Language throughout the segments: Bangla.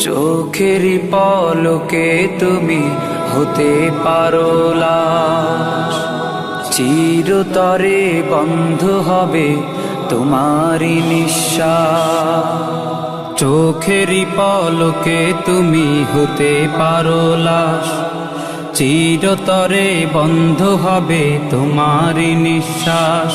চোখেরই পলকে তুমি হতে পারো চিরতরে বন্ধ হবে তোমারই নিঃশ্বাস। চোখেরই পলকে তুমি হতে পারো চিরতরে বন্ধ হবে তোমারই নিঃশ্বাস।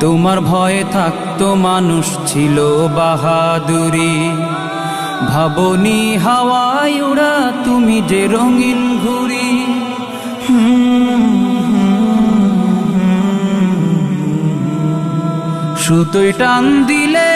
তোমার ভয়ে থাকতো মানুষ ছিল বাহাদুরি। ভাবনি হাওয়ায় ওড়া তুমি যে রঙিন ঘুরি সুতোয় টান দিলে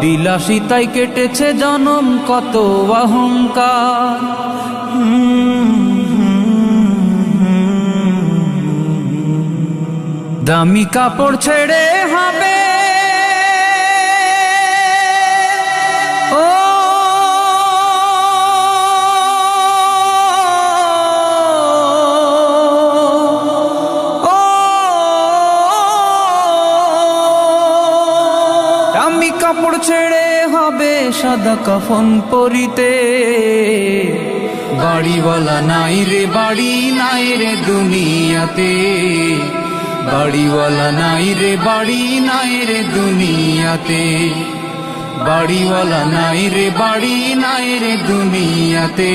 বিলাসিতায় কেটেছে জনম কত অহংকার। দামি কাপড় ছেড়ে হবে কাপড় ছেড়ে হবে সাদা কাফন পরিতে। বাড়িওয়ালা নাই রে, বাড়ি নাই রে দুনিয়াতে। বাড়িওয়ালা নাই রে, বাড়ি নাই রে দুনিয়াতে। বাড়িওয়ালা নাই রে, বাড়ি নাই রে দুনিয়াতে।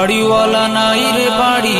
বাড়িওয়ালা নাই রে বাড়ি নাই রে দুনিয়াতে